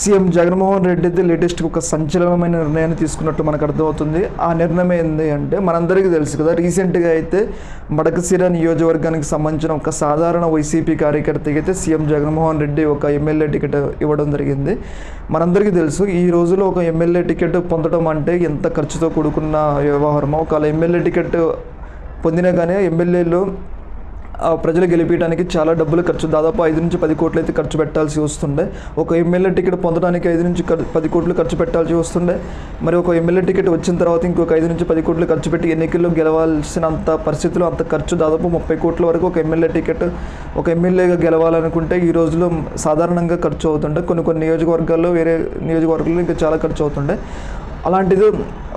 CM Jaganmohan Reddy అయితే latest ఒక సంచలనమైన నిర్ణయాన్ని తీసుకున్నట్టు మనకు అర్థమవుతుంది. ఆ నిర్ణయం ఏంటి అంటే మనందరికీ తెలుసు కదా రీసెంట్గా అయితే మడకశిర నియోజకవర్గానికి సంబంధించిన ఒక సాధారణ వైసీపీ కార్యకర్తకి అయితే సీఎం జగన్మోహన్ రెడ్డి ఒక ఎమ్మెల్యే టికెట్ ఇవ్వడం జరిగింది. మనందరికీ తెలుసు ఈ రోజులో ఒక ఎమ్మెల్యే టికెట్ పొందడం అంటే ఎంత ఖర్చుతో కూడుకున్న వ్యవహారమో. ఒకవేళ ఎమ్మెల్యే టికెట్ పొందినా కానీ ఎమ్మెల్యేలు ప్రజలు గెలిపించడానికి చాలా డబ్బులు ఖర్చు దాదాపు ఐదు నుంచి పది కోట్లు అయితే ఖర్చు పెట్టాల్సి వస్తుండే. ఒక ఎమ్మెల్యే టికెట్ పొందడానికి ఐదు నుంచి పది కోట్లు ఖర్చు పెట్టాల్సి వస్తుండే. మరి ఒక ఎమ్మెల్యే టికెట్ వచ్చిన తర్వాత ఇంకొక ఐదు నుంచి పది కోట్లు ఖర్చు పెట్టి ఎన్నికల్లో గెలవాల్సిన అంత పరిస్థితులు అంత ఖర్చు దాదాపు ముప్పై కోట్ల వరకు ఒక ఎమ్మెల్యే టికెట్ ఒక ఎమ్మెల్యేగా గెలవాలనుకుంటే ఈ రోజులో సాధారణంగా ఖర్చు అవుతుండే. కొన్ని కొన్ని నియోజకవర్గాల్లో వేరే నియోజకవర్గాల్లో ఇంకా చాలా ఖర్చు అవుతుండే. అలాంటిది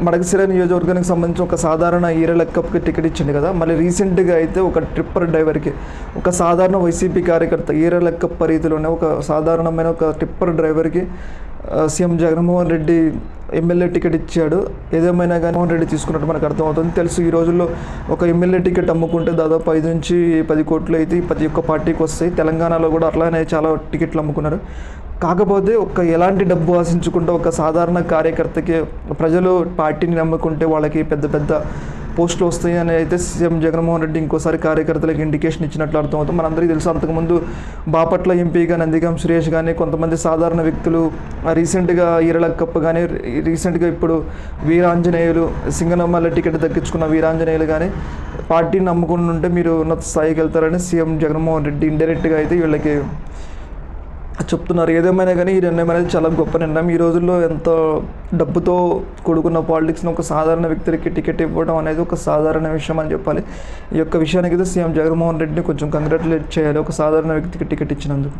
మడకశిర నియోజకవర్గానికి సంబంధించి ఒక సాధారణ ఈరల లెక్కకి టికెట్ ఇచ్చింది కదా. మళ్ళీ రీసెంట్గా అయితే ఒక ట్రిప్పర్ డ్రైవర్కి ఒక సాధారణ వైసీపీ కార్యకర్త ఈర లెక్క రీతిలోనే ఒక సాధారణమైన ఒక ట్రిప్పర్ డ్రైవర్కి CM Jaganmohan Reddy MLA ticket ఇచ్చాడు. ఏదేమైనా కానీ మోహన్ రెడ్డి తీసుకున్నట్టు మనకు అర్థమవుతుంది. తెలుసు ఈ రోజుల్లో ఒక ఎమ్మెల్యే టికెట్ అమ్ముకుంటే దాదాపు ఐదు నుంచి పది కోట్లు అయితే ప్రతి ఒక్క పార్టీకి వస్తాయి. తెలంగాణలో కూడా అట్లానే చాలా టికెట్లు అమ్ముకున్నారు. కాకపోతే ఒక ఎలాంటి డబ్బు ఆశించకుండా ఒక సాధారణ కార్యకర్తకి ప్రజలు పార్టీని నమ్ముకుంటే వాళ్ళకి పెద్ద పెద్ద పోస్టులు వస్తాయి అని అయితే సీఎం జగన్మోహన్ రెడ్డి ఇంకోసారి కార్యకర్తలకు ఇండికేషన్ ఇచ్చినట్లు అర్థమవుతుంది. మనందరికీ తెలుసు అంతకుముందు బాపట్ల ఎంపీగా నందిగం సురేష్ కానీ కొంతమంది సాధారణ వ్యక్తులు రీసెంట్గా ఈరళక్కప్ప కానీ రీసెంట్గా ఇప్పుడు వీరాంజనేయులు సింగనమ్మల టికెట్ దక్కించుకున్న వీరాంజనేయులు కానీ పార్టీని నమ్ముకుని ఉంటే మీరు ఉన్నత స్థాయికి వెళ్తారని సీఎం జగన్మోహన్ రెడ్డి ఇండైరెక్ట్గా అయితే వీళ్ళకి చెప్తున్నారు. ఏదేమైనా కానీ ఈ నిర్ణయం అనేది చాలా గొప్ప నిర్ణయం. ఈ రోజుల్లో ఎంతో డబ్బుతో కూడుకున్న పాలిటిక్స్ని ఒక సాధారణ వ్యక్తికి టికెట్ ఇవ్వడం అనేది ఒక సాధారణ విషయం అని చెప్పాలి. ఈ యొక్క విషయానికి అయితే సీఎం జగన్మోహన్ రెడ్డిని కొంచెం కంగ్రాచులేట్ చేయాలి. ఒక సాధారణ వ్యక్తికి టికెట్ ఇచ్చినందుకు.